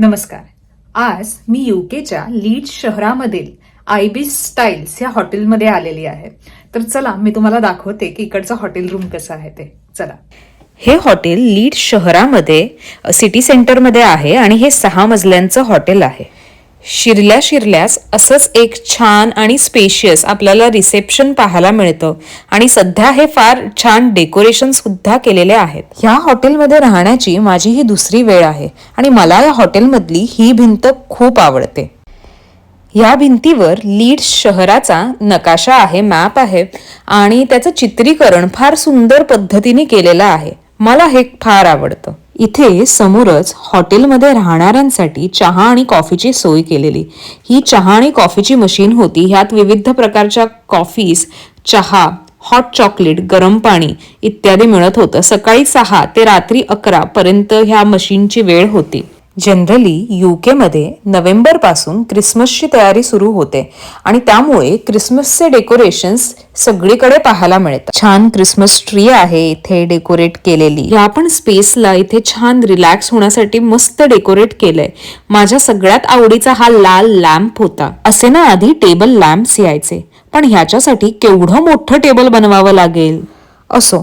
नमस्कार. आज मी युकेच्या लीड्स शहरामधील आयबिस स्टाईल्स या हॉटेलमध्ये आलेली आहे. तर चला मी तुम्हाला दाखवते की इकडचं हॉटेल रूम कसं आहे ते. चला. हे हॉटेल लीड शहरामध्ये सिटी सेंटरमध्ये आहे आणि हे सहा मजल्यांचं हॉटेल आहे. शिरल्या शिरल्यास असंच एक छान आणि स्पेशियस आपल्याला रिसेप्शन पाहायला मिळतं. आणि सध्या हे फार छान डेकोरेशन सुद्धा केलेले आहेत. ह्या हॉटेलमध्ये राहण्याची माझी ही दुसरी वेळ आहे आणि मला या हॉटेलमधली ही भिंत खूप आवडते. या भिंतीवर लीड्स शहराचा नकाशा आहे मॅप आहे आणि त्याचं चित्रीकरण फार सुंदर पद्धतीने केलेलं आहे. मला हे फार आवडतं. इथे समोरच हॉटेलमध्ये राहणाऱ्यांसाठी चहा आणि कॉफीची सोय केलेली. ही चहा आणि कॉफीची मशीन होती. ह्यात विविध प्रकारच्या कॉफीज चहा हॉट चॉकलेट गरम पाणी इत्यादी मिळत होतं. सकाळी सहा ते रात्री अकरा पर्यंत ह्या मशीनची वेळ होती. जनरली युके मध्ये नोव्हेंबरपासून क्रिसमसची तयारी सुरू होते आणि त्यामुळे क्रिसमसचे डेकोरेशन्स सगळीकडे पाहायला मिळतात. छान क्रिसमस ट्री आहे इथे डेकोरेट केलेली. या पण स्पेसला इथे छान रिलॅक्स होण्यासाठी मस्त डेकोरेट केलंय. माझ्या सगळ्यात आवडीचा हा लाल लॅम्प होता. असे ना आधी टेबल लॅम्प्स यायचे पण ह्याच्यासाठी केवढं मोठं टेबल बनवावं लागेल? असो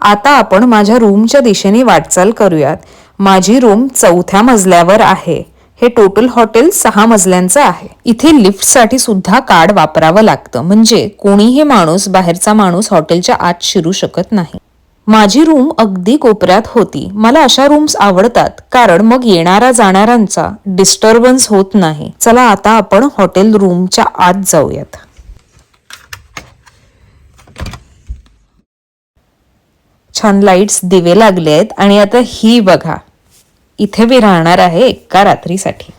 आता आपण माझ्या रूमच्या दिशेने वाटचाल करूयात. माझी रूम चौथ्या मजल्यावर आहे. हे टोटल हॉटेल सहा मजल्यांचं आहे. इथे लिफ्टसाठी सुद्धा कार्ड वापरावं लागतं. म्हणजे कोणीही माणूस बाहेरचा माणूस हॉटेलच्या आत शिरू शकत नाही. माझी रूम अगदी कोपऱ्यात होती. मला अशा रूम्स आवडतात. कारण मग येणारा जाणाऱ्यांचा डिस्टर्बन्स होत नाही. चला आता आपण हॉटेल रूमच्या आत जाऊयात. छान लाईट्स दिवे लागले आहेत. आणि आता ही बघा. इथे मी राहणार आहे एका रात्रीसाठी.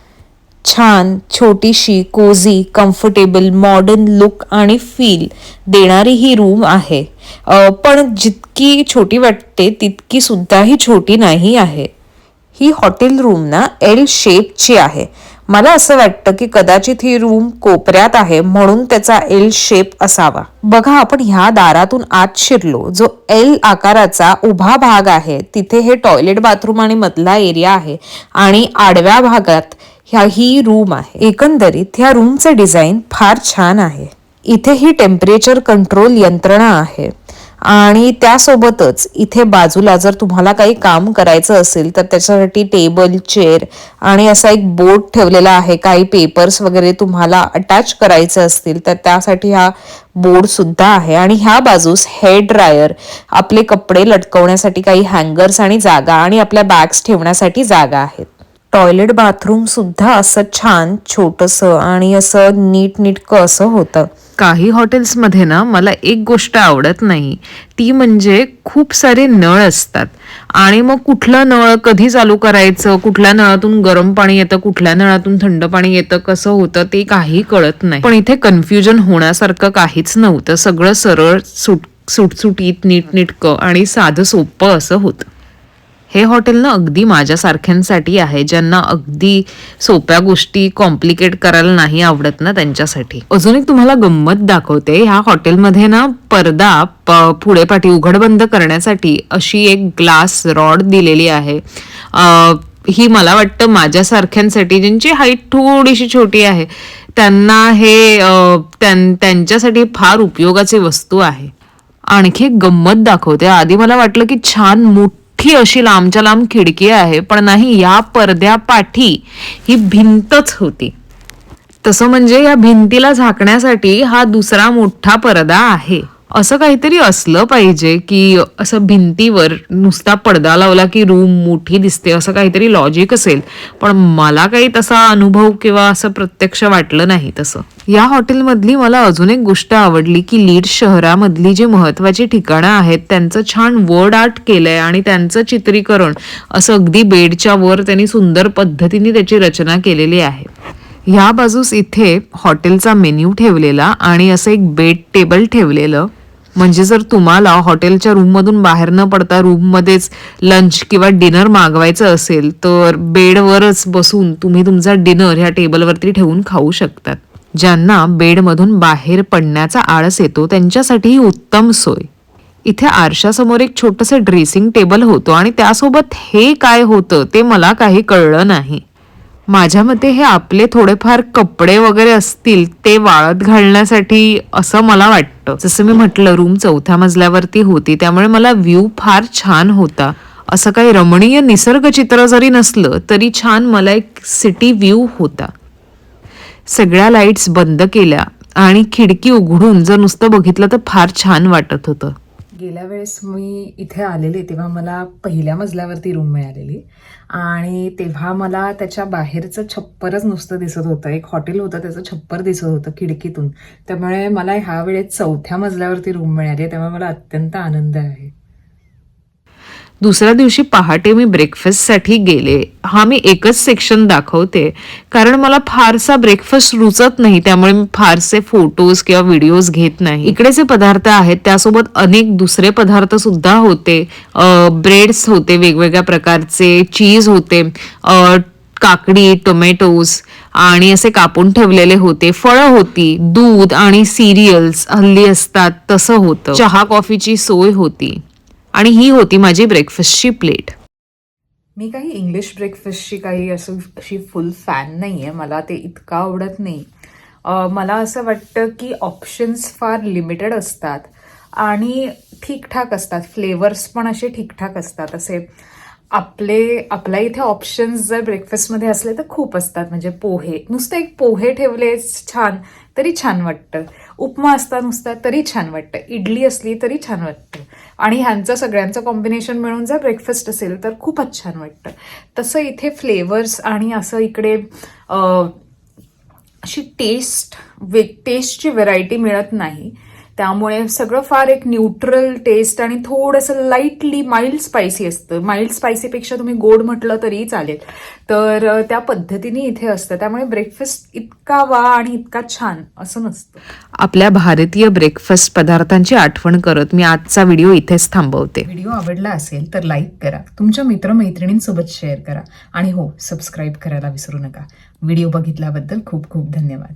छान छोटीशी कोझी कम्फर्टेबल मॉडर्न लुक आणि फील देणारी ही रूम आहे. पण जितकी छोटी वाटते तितकी सुद्धा ही छोटी नाही आहे. ही हॉटेल रूम ना एल शेपची आहे. मला असं वाटतं की कदाचित ही रूम कोपऱ्यात आहे म्हणून त्याचा एल शेप असावा. बघा आपण ह्या दारातून आत शिरलो. जो एल आकाराचा उभा भाग आहे तिथे हे टॉयलेट बाथरूम आणि मधला एरिया आहे आणि आडव्या भागात ह्या ही रूम आहे. एकंदरीत ह्या रूमचं डिझाईन फार छान आहे. इथे ही टेम्परेचर कंट्रोल यंत्रणा आहे. आणि त्यासोबतच इथे बाजूला जर तुम्हाला काही काम करायचं असेल तर त्याच्यासाठी टेबल चेअर आणि असा एक बोर्ड ठेवलेला आहे. काही पेपर्स वगैरे तुम्हाला अटॅच करायचे असतील तर त्यासाठी हा बोर्ड सुद्धा आहे. आणि ह्या बाजूस हेअर ड्रायर आपले कपडे लटकवण्यासाठी काही हँगर्स आणि जागा आणि आपल्या बॅग्स ठेवण्यासाठी जागा आहेत. टॉयलेट बाथरूम सुद्धा असं छान छोटंसं आणि असं नीटनीटकं असं होतं. काही हॉटेल्समध्ये ना मला एक गोष्ट आवडत नाही. ती म्हणजे खूप सारे नळ असतात. आणि मग कुठलं नळ कधी चालू करायचं कुठल्या नळातून गरम पाणी येतं कुठल्या नळातून थंड पाणी येतं कसं होतं ते काही कळत नाही. पण इथे कन्फ्युजन होण्यासारखं काहीच नव्हतं. सगळं सरळ सुट सुटसुटीत नीटनिटकं आणि साधं सोपं असं होतं. हे हॉटेल ना अगदी माझ्यासारख्यांसाठी आहे ज्यांना अगदी सोप्या गोष्टी कॉम्प्लिकेट करायला नाही आवडत ना त्यांच्यासाठी. अजून एक तुम्हाला गंमत दाखवते ह्या हॉटेलमध्ये ना पडदा प- पुढे पाठी उघड बंद करण्यासाठी अशी एक ग्लास रॉड दिलेली आहे. ही मला वाटतं माझ्यासारख्यांसाठी ज्यांची हाईट थोडीशी छोटी आहे त्यांना हे त्यांच्यासाठी फार उपयोगाची वस्तू आहे. आणखी एक गंमत दाखवते. आधी मला वाटलं की छान मोठ अशी लांबच्या लांब खिडकी आहे पण नाही या पडद्यापाठी ही भिंतच होती. तसं म्हणजे या भिंतीला झाकण्यासाठी हा दुसरा मोठा पडदा आहे. असं काहीतरी असलं पाहिजे की असं भिंतीवर नुसता पडदा लावला की रूम मोठी दिसते असं काहीतरी लॉजिक असेल. पण मला काही तसा अनुभव किंवा असं प्रत्यक्ष वाटलं नाही तसं. या हॉटेलमधली मला अजून एक गोष्ट आवडली की लीड शहरामधली जी महत्वाची ठिकाणं आहेत त्यांचं छान वर्ड आर्ट केलंय आणि त्यांचं चित्रीकरण असं अगदी बेडच्या वर त्यांनी सुंदर पद्धतीने त्याची रचना केलेली आहे. ह्या बाजूस इथे हॉटेलचा मेन्यू ठेवलेला आणि असं एक बेड टेबल ठेवलेलं. म्हणजे जर तुम्हाला हॉटेलच्या रूममधून बाहेर न पडता रूममध्येच लंच किंवा डिनर मागवायचं असेल तर बेडवरच बसून तुम्ही तुमचा डिनर ह्या टेबलवरती ठेवून खाऊ शकतात. ज्यांना बेडमधून बाहेर पडण्याचा आळस येतो त्यांच्यासाठी ही उत्तम सोय. इथे आरशासमोर एक छोटंसं ड्रेसिंग टेबल होतं आणि त्यासोबत हे काय होतं ते मला काही कळलं नाही. माझ्या मते हे आपले थोडेफार कपडे वगैरे असतील ते वाळत घालण्यासाठी असं मला वाटतं. जसं मी म्हटलं रूम चौथ्या मजल्यावरती होती त्यामुळे मला व्ह्यू फार छान होता. असं काही रमणीय निसर्ग चित्र जरी नसलं तरी छान मला एक सिटी व्ह्यू होता. सगळ्या लाईट्स बंद केल्या आणि खिडकी उघडून जर नुसतं बघितलं तर फार छान वाटत होतं. गेल्या वेळेस मी इथे आलेले तेव्हा मला पहिल्या मजल्यावरती रूम मिळालेली. आणि तेव्हा मला त्याच्या बाहेरचं छप्परच नुसतं दिसत होतं. एक हॉटेल होतं त्याचं छप्पर दिसत होतं खिडकीतून. त्यामुळे मला ह्या वेळेस चौथ्या मजल्यावरती रूम मिळाली आहे. त्यामुळे मला अत्यंत आनंद आहे. दुसऱ्या दिवशी पहाटे मी ब्रेकफास्टसाठी गेले. हा मी एकच सेक्शन दाखवते. कारण मला फारसा ब्रेकफास्ट रुचत नाही त्यामुळे मी फारसे फोटोज किंवा व्हिडिओज घेत नाही. इकडे जे पदार्थ आहेत त्यासोबत अनेक दुसरे पदार्थ सुद्धा होते. ब्रेड्स होते वेगवेगळ्या प्रकारचे चीज होते. काकडी टोमॅटोज आणि असे कापून ठेवलेले होते. फळं होती दूध आणि सिरियल्स हल्ली असतात तसं होतं. चहा कॉफीची सोय होती. आणि ही होती माझी ब्रेकफास्टची प्लेट मी काही इंग्लिश ब्रेकफास्टची काही असं अशी फुल फॅन नाही आहे मला ते इतकं आवडत नाही. मला असं वाटतं की ऑप्शन्स फार लिमिटेड असतात आणि ठीकठाक असतात. फ्लेवर्स पण असे ठीकठाक असतात. असे आपले आपल्या इथे ऑप्शन्स जर ब्रेकफास्टमध्ये असले तर खूप असतात. म्हणजे पोहे. नुसतं एक पोहे ठेवले छान तरी छान वाटतं. उपमा असता नुसता तरी छान वाटतं. इडली असली तरी छान वाटतं. आणि ह्यांचं सगळ्यांचं कॉम्बिनेशन मिळून जर ब्रेकफास्ट असेल तर खूपच छान वाटतं. तसं इथे फ्लेवर्स आणि असं इकडे अशी टेस्ट वे टेस्टची व्हेरायटी मिळत नाही. त्यामुळे सगळं फार एक न्यूट्रल टेस्ट आणि थोडंसं लाईटली माइल्ड स्पायसी असतं. माइल्ड स्पायसीपेक्षा तुम्ही गोड म्हटलं तरीही चालेल. तर त्या पद्धतीने इथे असतं. त्यामुळे ब्रेकफास्ट इतका वा आणि इतका छान असं नसतं. आपल्या भारतीय ब्रेकफास्ट पदार्थांची आठवण करत मी आजचा व्हिडिओ इथेच थांबवते. व्हिडिओ आवडला असेल तर लाईक करा. तुमच्या मित्रमैत्रिणींसोबत शेअर करा. आणि हो सबस्क्राईब करायला विसरू नका. व्हिडिओ बघितल्याबद्दल खूप खूप धन्यवाद.